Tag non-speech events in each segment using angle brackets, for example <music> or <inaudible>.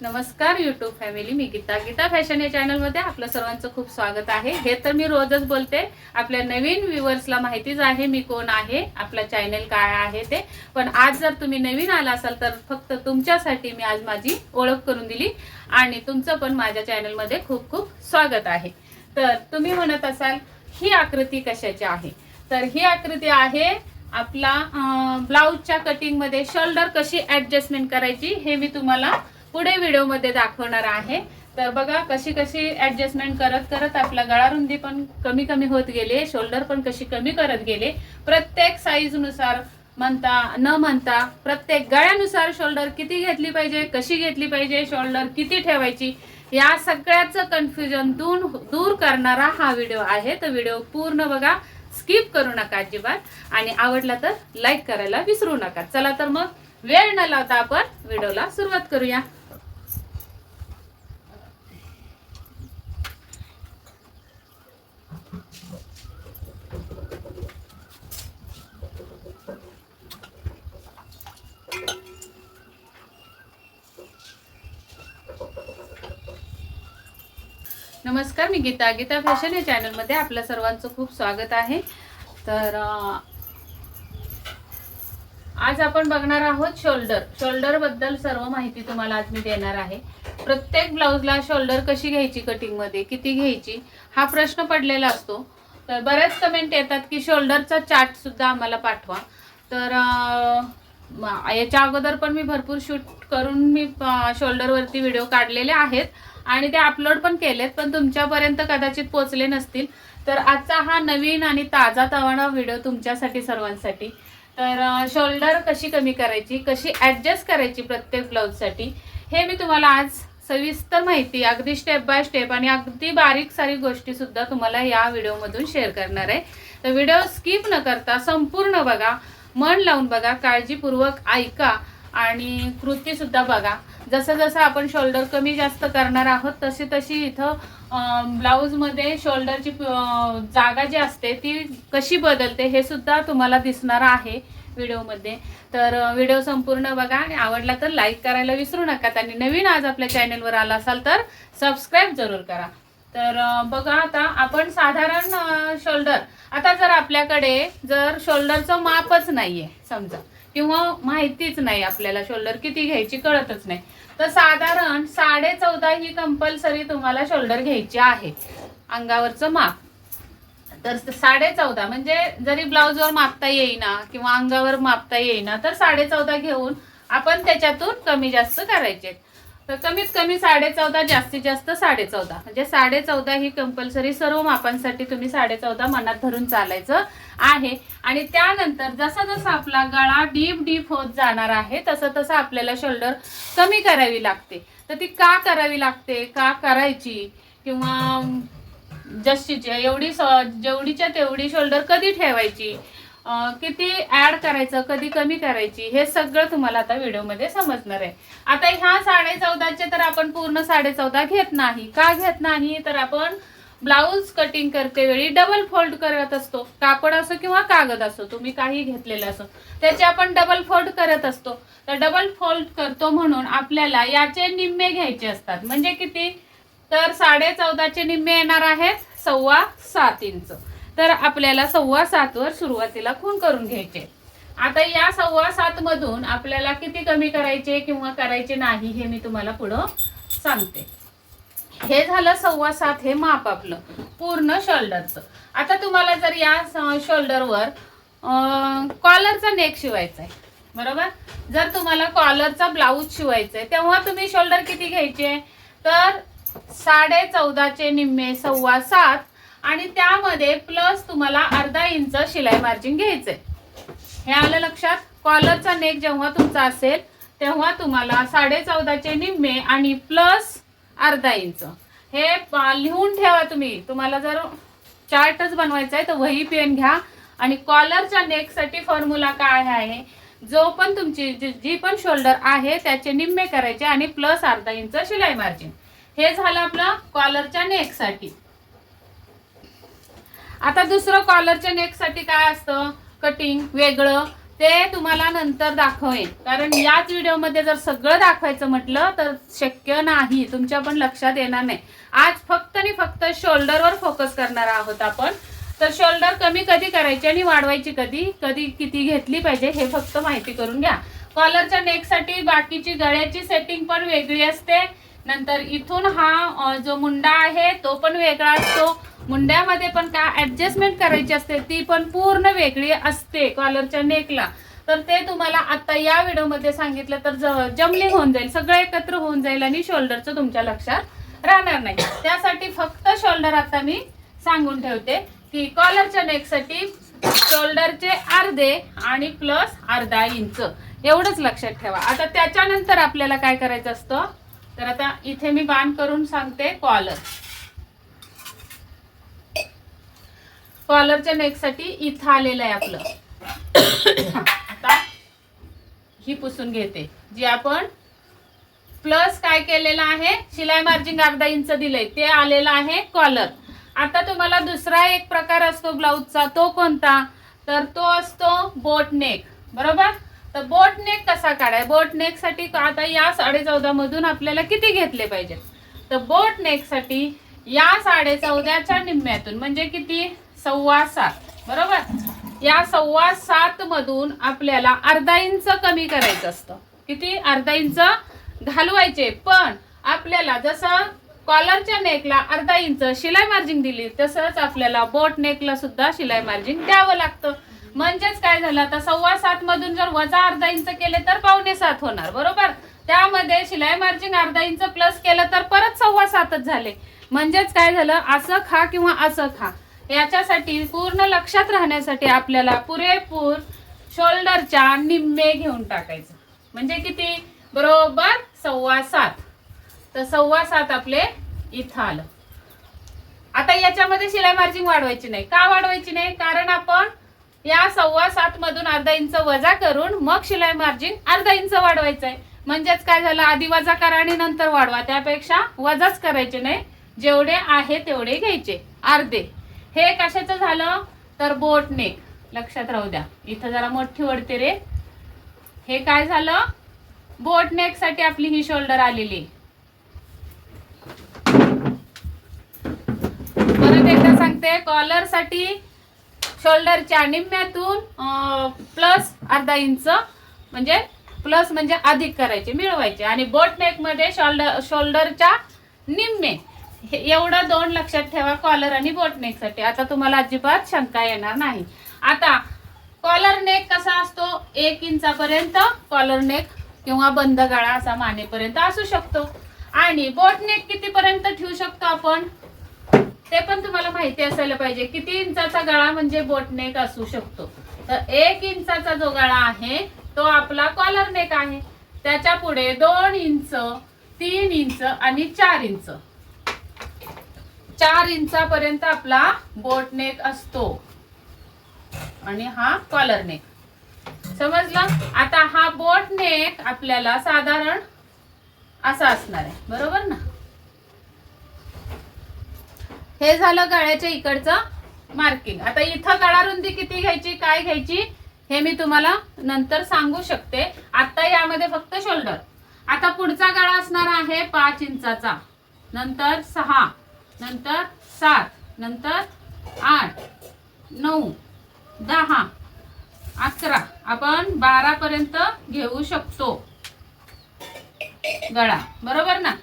नमस्कार YouTube family मी Geeta. Geeta fashion या चॅनलमध्ये आपलं सर्वांचं खूप स्वागत आहे. हे तर मी रोजच बोलते. आपल्या नवीन व्ह्युअर्सला माहितीच आहे मी कोण आहे आपला चॅनल काय आहे ते. पण आज जर तुम्ही नवीन आला असाल तर फक्त तुमच्यासाठी मी आज माझी ओळख करून दिली आणि तुमचं पण माझ्या चॅनलमध्ये खूप खूप स्वागत आहे. तर तुम्ही म्हणत असाल ही आकृती कशाची आहे? तर ही आकृती आहे आपला ब्लाऊजच्या कटिंगमध्ये शोल्डर कशी ॲडजस्टमेंट करायची हे मी तुम्हाला पुढे व्हिडिओमध्ये दाखवणार आहे. तर बघा कशी कशी ऍडजस्टमेंट करत करत आपला गळारुंदी पण कमी कमी होत गेले शोल्डर पण कशी कमी करत गेले प्रत्येक साईजनुसार म्हणता न म्हणता प्रत्येक गळ्यानुसार शोल्डर किती घेतली पाहिजे कशी घेतली पाहिजे शोल्डर किती ठेवायची या सगळ्याचं कन्फ्युजन दूर दूर करणारा हा व्हिडिओ आहे. तर व्हिडिओ पूर्ण बघा स्किप करू नका अजिबात. आणि आवडला तर लाईक करायला विसरू नका. चला तर मग वेळ न लावता आपण व्हिडिओला सुरुवात करूया. नमस्कार मी गीता. गीता फॅशन या चॅनलमध्ये आपल्या सर्वांचं खूप स्वागत आहे. तर आज आपण बघणार आहोत शोल्डर. शोल्डरबद्दल सर्व माहिती तुम्हाला आज मी देणार आहे. प्रत्येक ब्लाऊजला शोल्डर कशी घ्यायची कटिंगमध्ये किती घ्यायची? हा प्रश्न पडलेला असतो. तर बऱ्याच कमेंट येतात की शोल्डरचा चार्टसुद्धा आम्हाला पाठवा. तर याच्या अगोदर पण मी भरपूर शूट करून मी शोल्डरवरती व्हिडिओ काढलेले आहेत. आणि ते अपलोड पण केलेत पण तुमच्यापर्यंत कदाचित पोचले नसतील. तर आजचा हा नवीन आणि ताजा तवाणा व्हिडिओ तुमच्यासाठी सर्वांसाठी. तर शोल्डर कशी कमी करायची कशी ॲडजस्ट करायची प्रत्येक ब्लाऊजसाठी हे मी तुम्हाला आज सविस्तर माहिती अगदी स्टेप बाय स्टेप आणि अगदी बारीक सारीक गोष्टी सुद्धा तुम्हाला या व्हिडिओमधून शेअर करणार आहे. तर व्हिडिओ स्किप न करता संपूर्ण बघा मन लावून बघा काळजीपूर्वक ऐका आणि कृतीसुद्धा बघा. जसं जसं आपण शोल्डर कमी जास्त करणार आहोत तशी तशी इथं ब्लाऊजमध्ये शोल्डरची जागा जी असते ती कशी बदलते हे सुद्धा तुम्हाला दिसणार आहे. व्हिडिओमध्ये. तर व्हिडिओ संपूर्ण बघा आणि आवडला तर लाईक करायला विसरू नका. आणि नवीन आज आपल्या चॅनलवर आला असाल तर सबस्क्राईब जरूर करा. तर बघा आता आपण साधारण शोल्डर आता जर आपल्याकडे जर शोल्डरचं मापच नाही आहे समजा किंवा माहितीच नाही आपल्याला शोल्डर किती घ्यायची कळतच नाही. तर साधारण साडे चौदा ही कंपल्सरी तुम्हाला शोल्डर घ्यायची आहे. अंगावरचं माप. तर साडे चौदा म्हणजे जरी ब्लाऊजवर मापता येईना किंवा अंगावर मापता येईना तर साडे चौदा घेऊन आपण त्याच्यातून कमी जास्त करायचे. तर कमीत कमी साडे चौदा जास्तीत जास्त साडे चौदा म्हणजे साडे चौदा ही कंपल्सरी सर्व मापांसाठी तुम्ही साडे चौदा मनात धरून चालायचं आहे. आणि त्यानंतर जसा जसा आपला गळा डीप डीप होत जाणार आहे तसं तसं आपल्याला शोल्डर कमी करावी लागते. तर ती का करावी लागते? का करायची? किंवा जशीची एवढी जेवढीच्या तेवढी शोल्डर कधी ठेवायची? किती ऍड करायचं कधी कमी करायची? हे सगळं तुम्हाला आता व्हिडिओमध्ये समजणार आहे. आता ह्या साडे चौदाचे तर आपण पूर्ण साडे चौदा घेत नाही. का घेत नाही? तर आपण ब्लाऊज कटिंग करते वेळी डबल फोल्ड करत असतो. कापड असो किंवा कागद असो तुम्ही काही घेतलेलं असो. त्याचे आपण डबल फोल्ड करत असतो. तर डबल फोल्ड करतो म्हणून आपल्याला याचे निम्मे घ्यायचे असतात. म्हणजे किती? तर साडे चौदाचे निम्मे येणार आहेत. सव्वा सात इंच. तर आपल्याला सव्वा सात वर सुरुवातीला खून करून घ्यायचे. आता या सव्वा सात मधून आपल्याला किती कमी करायचे किंवा करायचे नाही हे मी तुम्हाला पुढं सांगते. हे झालं सव्वा सात हे माप आपलं. पूर्ण शोल्डरचं. आता तुम्हाला जर या शोल्डरवर कॉलरचा नेक शिवायचा आहे बरोबर? जर तुम्हाला कॉलरचा ब्लाऊज शिवायचा आहे तेव्हा तुम्ही शोल्डर किती घ्यायचे? तर साडे चौदाचे निम्मे सव्वा सात आणि त्यामध्ये प्लस तुम्हाला अर्धा इंच शिलाई मार्जिन घ्यायचंय. हे आलं लक्षात? कॉलरचा नेक जेव्हा तुमचा असेल तेव्हा तुम्हाला साडे चौदाचे निम्मे आणि प्लस अर्धा इंच. हे लिहून ठेवा तुम्ही. तुम्हाला जर चार्टच बनवायचा आहे तर वही पेन घ्या. आणि कॉलरच्या नेकसाठी फॉर्म्युला काय आहे? जो पण तुमची जी पण शोल्डर आहे त्याचे निम्मे करायचे आणि प्लस अर्धा इंच शिलाई मार्जिन हे झालं आपलं कॉलरच्या नेकसाठी आता दुसरं कॉलरच्या नेकसाठी काय असतं? कटिंग वेगळं. ते तुम्हाला नंतर दाखवेन. कारण याच व्हिडिओमध्ये जर सगळं दाखवायचं म्हटलं तर शक्य नाही. तुमच्या पण लक्षात येणार नाही. आज फक्त आणि फक्त शोल्डरवर फोकस करणार आहोत आपण. तर शोल्डर कमी कधी करायची आणि वाढवायची कधी? कधी किती घेतली पाहिजे हे फक्त माहिती करून घ्या. कॉलरच्या नेकसाठी बाकीची गळ्याची सेटिंग पण वेगळी असते. नंतर इथून हा जो मुंडा आहे तो पण वेगळा असतो. मुंड्यामध्ये पण काय ऍडजस्टमेंट करायची असते ती पण पूर्ण वेगळी असते कॉलरच्या नेकला तर ते तुम्हाला आता या व्हिडिओमध्ये सांगितलं तर ज- जमलिंग होऊन जाईल. सगळं एकत्र होऊन जाईल आणि शोल्डरचं तुमच्या लक्षात राहणार नाही. त्यासाठी फक्त शोल्डर आता मी सांगून ठेवते की कॉलरच्या नेकसाठी शोल्डरचे अर्धे आणि प्लस अर्धा इंच एवढंच लक्षात ठेवा. आता त्याच्यानंतर आपल्याला काय करायचं असतं? तर आता इथे मी बांध करून सांगते कॉलर. कॉलरच्या नेकसाठी इथं आलेलं आहे आपलं. आता ही पुसून घेते. जी आपण प्लस काय केलेलं आहे? शिलाई मार्जिन अर्धा इंच दिलंय. ते आलेलं आहे कॉलर. आता तुम्हाला दुसरा एक प्रकार असतो ब्लाऊजचा. तो कोणता? तर तो असतो बोट नेक. बरोबर? तर बोट नेक कसा काढाय? बोट नेकसाठी आता या साडे चौदा मधून आपल्याला किती घेतले पाहिजे? तर बोट नेकसाठी या साडे चौदाच्या निम्म्यातून म्हणजे किती? सव्वा सात. बरोबर? या सव्वा सात मधून आपल्याला अर्धा इंच कमी करायचं असतं. किती? अर्धा इंच घालवायचे. पण आपल्याला जसं कॉलरच्या नेकला अर्धा इंच शिलाई मार्जिन दिली तसंच आपल्याला बोट नेकला सुद्धा शिलाई मार्जिन द्यावं लागतं. म्हणजेच काय झालं? आता सव्वा सात मधून जर वजा अर्धा इंच केले तर पावणे सात होणार बरोबर? त्यामध्ये शिलाई मार्जिन अर्धा इंच प्लस केलं तर परत सव्वा सातच झाले. म्हणजेच काय झालं? असं खा किंवा असं खा. याच्यासाठी पूर्ण लक्षात राहण्यासाठी आपल्याला पुरेपूर शोल्डरच्या निम्मे घेऊन टाकायचं. म्हणजे किती? बरोबर सव्वा सात. तर सव्वा सात आपले इथं आलं. आता याच्यामध्ये शिलाई मार्जिन वाढवायची नाही. का वाढवायची नाही? कारण आपण या सव्वा सात मधून अर्धा इंच वजा करून मग शिलाई मार्जिन अर्धा इंच वाढवायचं आहे म्हणजेच काय झालं? आधी वजा करा आणि नंतर वाढवा. त्यापेक्षा वजाच करायचे नाही. जेवढे आहे तेवढे घ्यायचे. अर्धे. हे कशाचं झालं? तर बोट नेक लक्षात राहू द्या. इथं जरा मोठी वडते रे. हे काय झालं? बोटनेकसाठी आपली ही शोल्डर आलेली. परत एकदा सांगते. कॉलरसाठी शोल्डरच्या निम्म्यातून प्लस अर्धा इंच म्हणजे प्लस म्हणजे अधिक करायचे मिळवायचे. आणि बोट नेकमध्ये शोल्डर शोल्डरच्या निम्मे हे एवढं दोन लक्षात ठेवा कॉलर आणि बोट नेकसाठी आता तुम्हाला अजिबात शंका येणार नाही. आता कॉलर नेक कसा असतो? एक इंचापर्यंत कॉलर नेक किंवा बंद गाळा असा मानेपर्यंत असू शकतो. आणि बोट नेक कितीपर्यंत ठेवू शकतो आपण? ते पण तुम्हाला माहिती असायला पाहिजे. किती इंचाचा गळा म्हणजे बोटनेक असू शकतो? तर एक इंचाचा जो गळा आहे तो आपला कॉलर नेक आहे. त्याच्या पुढे दोन इंच तीन इंच आणि चार इंच. चार इंचापर्यंत आपला बोटनेक असतो. आणि हा कॉलर नेक. समजलं? आता हा बोट नेक आपल्याला साधारण असा असणार आहे. बरोबर ना? हे झालं गळ्याच्या इकडचं मार्किंग आता इथं गळा रुंदी किती घ्यायची काय घ्यायची हे मी तुम्हाला नंतर सांगू शकते. आता यामध्ये फक्त शोल्डर आता पुढचा गळा असणार आहे पाच इंचाचा. नंतर सहा नंतर सात नंतर आठ नऊ दहा अकरा. आपण बारा पर्यंत घेऊ शकतो गळा. बरोबर ना?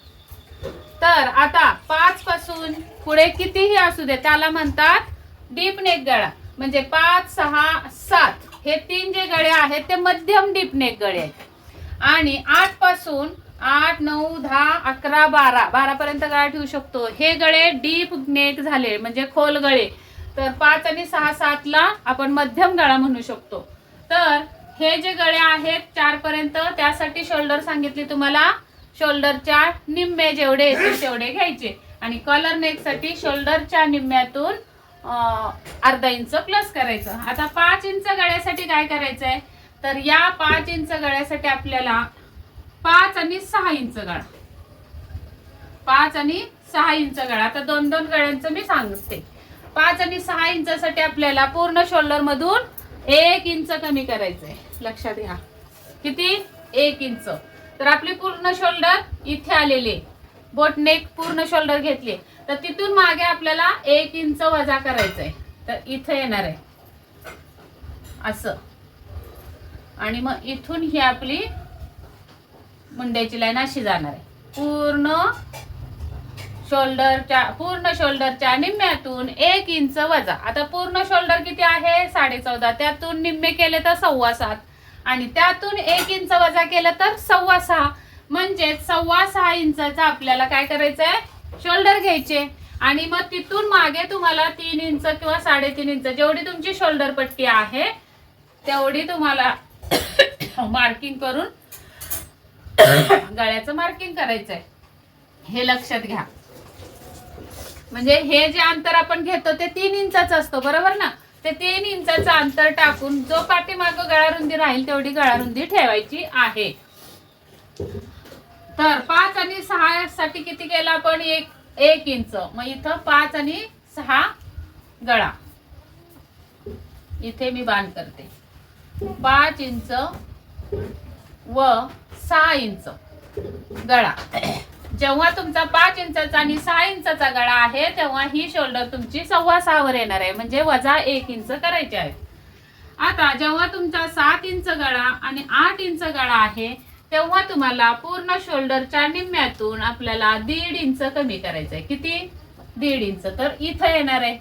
तर आता पाच पासून पुढे कितीही असू दे त्याला म्हणतात डीप नेक गळा. म्हणजे पाच सहा सात हे तीन जे गळे आहेत ते मध्यम डीप नेक गळे आहेत. आणि आठपासून आठ नऊ दहा अकरा बारा बारा पर्यंत गळा ठेवू शकतो. हे गळे डीप नेक झाले म्हणजे खोल गळे. तर पाच आणि सहा सातला आपण मध्यम गळा म्हणू शकतो. तर हे जे गळे आहेत चार पर्यंत त्यासाठी शोल्डर सांगितली तुम्हाला. शोल्डरच्या निम्मे जेवढे येतील तेवढे घ्यायचे. आणि कॉलर नेकसाठी शोल्डरच्या निम्म्यातून अर्धा इंच प्लस करायचं. आता पाच इंच गळ्यासाठी काय करायचं आहे तर या पाच इंच गळ्यासाठी आपल्याला पाच आणि सहा इंच गळा. पाच आणि सहा इंच गळा. आता दोन दोन गळ्यांचं मी सांगते. पाच आणि सहा इंचासाठी आपल्याला पूर्ण शोल्डर मधून एक इंच कमी करायचंय. लक्षात घ्या. किती? एक इंच तर आपली पूर्ण शोल्डर इथे आलेली बोट नेक पूर्ण शोल्डर घेतली तर तिथून मागे आपल्याला एक इंच वजा करायचंय. तर इथं येणार आहे. असं. आणि मग इथून ही आपली मुंड्याची लाईन अशी जाणार आहे. पूर्ण शोल्डरच्या पूर्ण शोल्डरच्या निम्म्यातून एक इंच वजा. आता पूर्ण शोल्डर किती आहे? साडे चौदा त्यातून निम्मे केले तर सव्वा सात. आणि त्यातून एक इंच वजा केलं तर सव्वा सहा. म्हणजेच सव्वा सहा इंचाचा आपल्याला काय करायचंय? शोल्डर घ्यायचे. आणि मग तिथून मागे तुम्हाला तीन इंच किंवा साडेतीन इंच जेवढी तुमची शोल्डर पट्टी आहे तेवढी तुम्हाला <coughs> मार्किंग करून <coughs> गळ्याचं मार्किंग करायचंय. हे लक्षात घ्या. म्हणजे हे जे अंतर आपण घेतो ते तीन इंचाचं असतो बरोबर ना? ते तीन इंचाचं अंतर टाकून जो पाठीमाग गळा रुंदी राहील तेवढी गळा रुंदी ठेवायची आहे. तर पाच आणि सहा साठी किती केला आपण? एक एक इंच. मग इथं पाच आणि सहा गळा. इथे मी बांध करते. पाच इंच व सहा इंच गळा. जेव्हा तुमचा पाच इंचाचा आणि सहा इंचाचा गळा आहे तेव्हा ही शोल्डर तुमची सव्वा सहावर येणार आहे. म्हणजे वजा एक इंच करायचे आहे. आता जेव्हा तुमचा सात इंच गळा आणि आठ इंच गळा आहे तेव्हा तुम्हाला पूर्ण शोल्डरच्या निम्म्यातून आपल्याला दीड इंच कमी करायचं आहे किती? दीड इंच. तर इथं येणार आहे.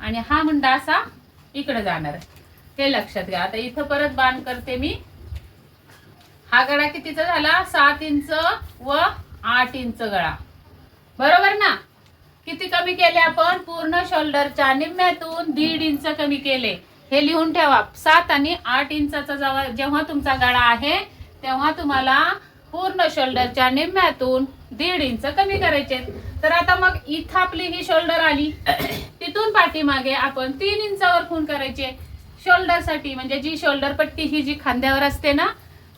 आणि हा मुंडा असा इकडे जाणार आहे. हे लक्षात घ्या. आता इथं परत बांध करते मी. हा गळा कितीचा झाला? सात इंच व आठ इंच गळा. बरोबर ना? किती कमी केले आपण? पूर्ण शोल्डरच्या निम्म्यातून दीड इंच कमी केले. हे लिहून ठेवा. सात आणि आठ इंचाचा जेव्हा तुमचा गळा आहे तेव्हा तुम्हाला पूर्ण शोल्डरच्या निम्म्यातून दीड इंच कमी करायचे तर आता मग इथं आपली ही शोल्डर आली. <coughs> तिथून पाठीमागे आपण तीन इंचावर खून करायचे. शोल्डरसाठी म्हणजे जी शोल्डर पट्टी ही जी खांद्यावर असते ना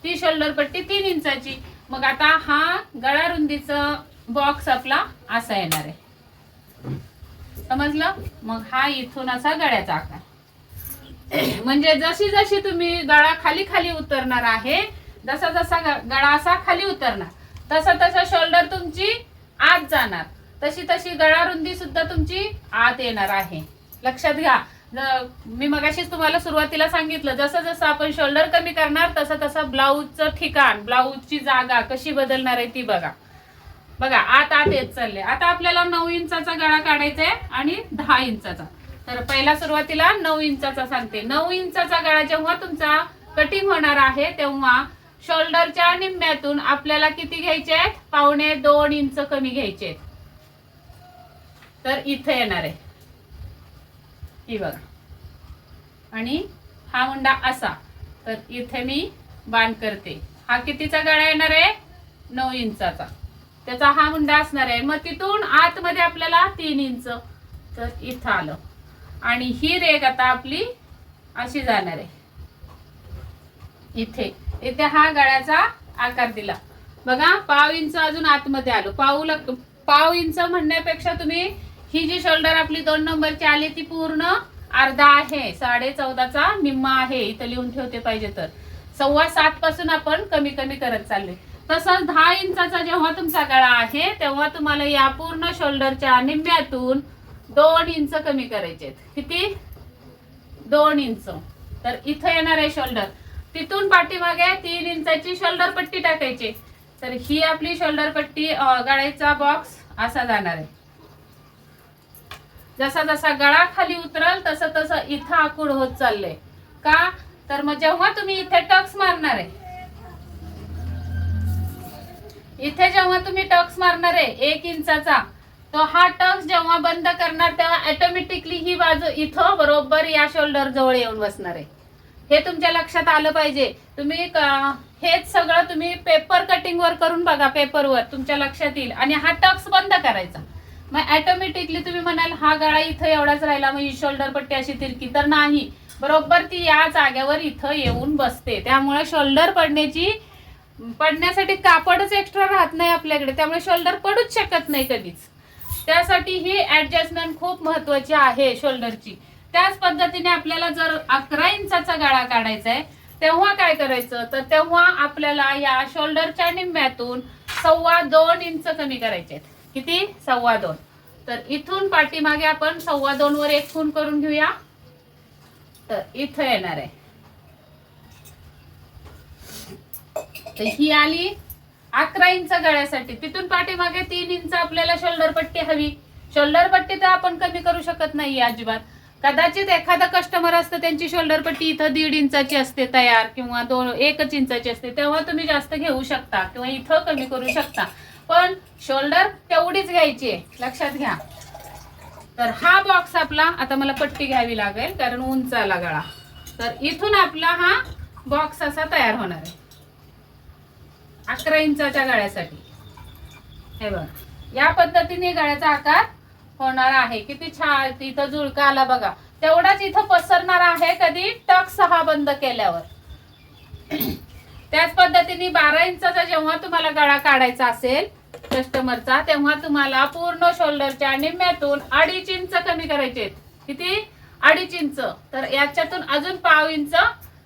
ती शोल्डर पट्टी तीन इंचाची. मग आता हा गळा रुंदीचा बॉक्स आपला असा येणार आहे. समजलं? मग हा इथून असा गळ्याचा आकार. <coughs> म्हणजे जशी जशी तुम्ही गळा खाली खाली उतरणार आहे जसा जसा गळा असा खाली उतरणार. तसा तसा शोल्डर तुमची आत जाणार. तशी तशी गळा रुंदी सुद्धा तुमची आत येणार आहे. लक्षात घ्या. मी मगाशीच तुम्हाला सुरुवातीला सांगितलं जसं जसं आपण शोल्डर कमी करणार तसं तसं ब्लाऊजचं ठिकाण ब्लाऊजची जागा कशी बदलणार आहे ती बघा. बघा आत आत येत चालले आता आपल्याला नऊ इंचाचा गळा काढायचा आहे आणि दहा इंचाचा. तर पहिला सुरुवातीला नऊ इंचाचा सांगते. नऊ इंचाचा गळा जेव्हा तुमचा कटिंग होणार आहे तेव्हा शोल्डरच्या निम्म्यातून आपल्याला किती घ्यायचे आहेत? पावणे दोन इंच कमी घ्यायचे आहेत. तर इथं येणार आहे. ही बघा. आणि हा मुंडा असा. तर इथे मी बांध करते. हा कितीचा गळा येणार आहे? नऊ इंचाचा. त्याचा हा मुंडा असणार आहे. मग तिथून आतमध्ये आपल्याला तीन इंच. तर इथं आलं. आणि ही रेग आता आपली अशी जाणार आहे. इथे. इथे हा गळ्याचा आकार दिला. बघा पाव इंच अजून आतमध्ये आलो. पाऊ लग पाव इंच म्हणण्यापेक्षा तुम्ही ही जी शोल्डर आपली दोन नंबरची आली ती पूर्ण अर्धा आहे. साडे चौदाचा निम्मा आहे. इथं लिहून ठेवते पाहिजे तर. सव्वा सात पासून आपण कमी कमी करत चालले तसंच दहा इंचाचा जेव्हा तुमचा गळा आहे तेव्हा तुम्हाला या पूर्ण शोल्डरच्या निम्म्यातून दोन इंच कमी करायचे किती? दोन इंच. तर इथं येणार आहे शोल्डर तिथून पाठीमागे तीन इंचाची शोल्डर पट्टी टाकायची. तर ही आपली शोल्डर पट्टी गळ्याचा बॉक्स असा जाणार आहे. जसा जसा गळा खाली उतरल तसं तसं इथं आकुड होत चाललंय. का? तर मग जेव्हा तुम्ही इथे टक्स मारणार आहे इथे जेव्हा तुम्ही टक्स मारणार आहे एक इंचाचा तो हा टक्स जेव्हा बंद करणार तेव्हा ऑटोमॅटिकली ही बाजू इथं बरोबर या शोल्डर जवळ येऊन बसणार आहे. हे तुमच्या लक्षात आलं पाहिजे. तुम्ही हेच सगळं तुम्ही पेपर कटिंगवर करून बघा पेपरवर तुमच्या लक्षात येईल. आणि हा टक्स बंद करायचा. मग ॲटोमॅटिकली तुम्ही म्हणाल हा गळा इथं एवढाच राहिला मग ही शोल्डर पट्टी अशी तिरकी. तर नाही. बरोबर ती या जाग्यावर इथं येऊन बसते. त्यामुळे शोल्डर पडण्याची पडण्यासाठी कापडच एक्स्ट्रा राहत नाही आपल्याकडे. त्यामुळे शोल्डर पडूच शकत नाही कधीच. त्यासाठी ही ऍडजस्टमेंट खूप महत्वाची आहे शोल्डरची त्याच पद्धतीने आपल्याला जर अकरा इंचाचा गळा काढायचा आहे तेव्हा काय करायचं? तर तेव्हा आपल्याला या शोल्डरच्या निम्म्यातून सव्वा दोन इंच कमी करायचे आहेत. किती? सव्वा दोन. तर इथून पाठीमागे आपण सव्वा दोन वर एक खून करून घेऊया. तर इथं येणार आहे. तर ही आली अकरा इंच गळ्यासाठी. तिथून पाठीमागे तीन इंच आपल्याला शोल्डर पट्टी हवी. शोल्डर पट्टी तर आपण कमी करू शकत नाही अजिबात. कदाचित एखादा कस्टमर असतं त्यांची शोल्डर पट्टी इथं दीड इंचाची असते तयार किंवा दोन एकच इंचाची असते तेव्हा तुम्ही जास्त घेऊ शकता किंवा इथं कमी करू शकता. पण शोल्डर तेवढीच घ्यायची आहे लक्षात घ्या. तर हा बॉक्स आपला आता मला पट्टी घ्यावी लागेल कारण उंच आला गळा. तर इथून आपला हा बॉक्स असा तयार होणार आहे. अकरा इंचाच्या गळ्यासाठी. हे बघा. या पद्धतीने गळ्याचा आकार होणार आहे. किती छान इथं जुळका आला बघा. तेवढाच इथं पसरणार आहे कधी? टक सहा बंद केल्यावर. त्याच पद्धतीने बारा इंचा जेव्हा तुम्हाला गळा काढायचा असेल कस्टमरचा तेव्हा तुम्हाला पूर्ण शोल्डरच्या निम्म्यातून अडीच इंच कमी करायचे आहेत. किती? अडीच इंच. तर याच्यातून अजून पाव इंच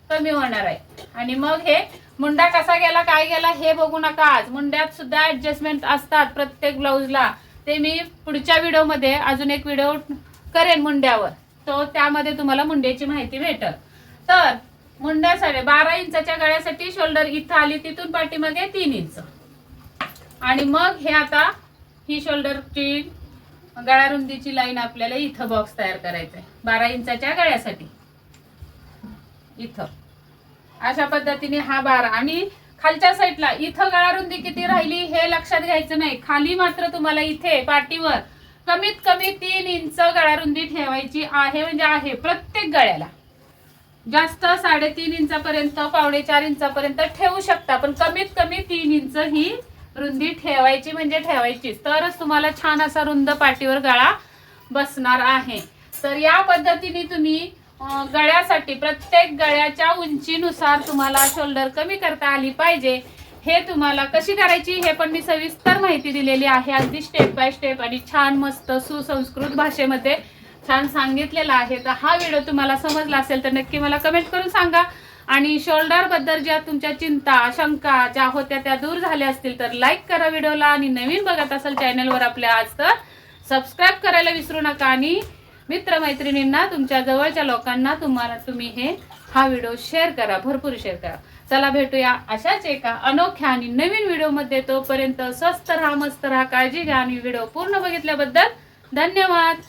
कमी होणार आहे. आणि मग हे मुंडा कसा गेला काय गेला हे बघू नका आज. मुंड्यात सुद्धा ऍडजस्टमेंट असतात प्रत्येक ब्लाऊजला ते मी पुढच्या व्हिडिओमध्ये अजून एक व्हिडिओ करेन मुंड्यावर. तो त्यामध्ये तुम्हाला मुंड्याची माहिती भेटल. तर मुंड्यासाठी बारा इंचाच्या गळ्यासाठी शोल्डर इथं आली तिथून पाठीमागे तीन इंच. आणि मग हे आता ही शोल्डरची गळ्या रुंदीची लाईन आपल्याला इथं बॉक्स तयार करायचा आहे बारा इंचाच्या गळ्यासाठी. इथं. अशा पद्धतीने हा बारा आणि खालच्या साईडला. इथं गळा रुंदी किती राहिली हे लक्षात घ्यायचं नाही. खाली मात्र तुम्हाला इथे पाठीवर कमीत कमी तीन इंच गळा रुंदी ठेवायची आहे म्हणजे आहे प्रत्येक गळ्याला. जास्त साडेतीन इंचापर्यंत पावणे चार इंचापर्यंत ठेवू शकता पण कमीत कमी तीन इंच ही रुंदी ठेवायची म्हणजे ठेवायची तरच तुम्हाला छान असा रुंद पाठीवर गळा बसणार आहे. तर या पद्धतीने तुम्ही गळ्यासाठी प्रत्येक गळ्याच्या उंचीनुसार तुम्हाला शोल्डर कमी करता आली पाहिजे. हे तुम्हाला कशी करायची हे पण मी सविस्तर माहिती दिलेली आहे. अगदी स्टेप बाय स्टेप आणि छान मस्त सुसंस्कृत भाषेमध्ये छान सांगितलेलं आहे. तर हा व्हिडिओ तुम्हाला समजला असेल तर नक्की मला कमेंट करून सांगा. आणि शोल्डरबद्दल ज्या तुमच्या चिंता शंका ज्या होत्या त्या दूर झाल्या असतील तर लाईक करा व्हिडिओला आणि नवीन बघत असाल चॅनलवर आपल्या आज तर सबस्क्राईब करायला विसरू नका. आणि मित्रमैत्रिणींना तुमच्या जवळच्या लोकांना तुम्हाला तुम्ही हे हा व्हिडिओ शेअर करा भरपूर शेअर करा. चला भेटूया अशाच एका अनोख्या आणि नवीन व्हिडिओमध्ये तोपर्यंत स्वस्त राहा मस्त राहा काळजी घ्या आणि व्हिडिओ पूर्ण बघितल्याबद्दल धन्यवाद.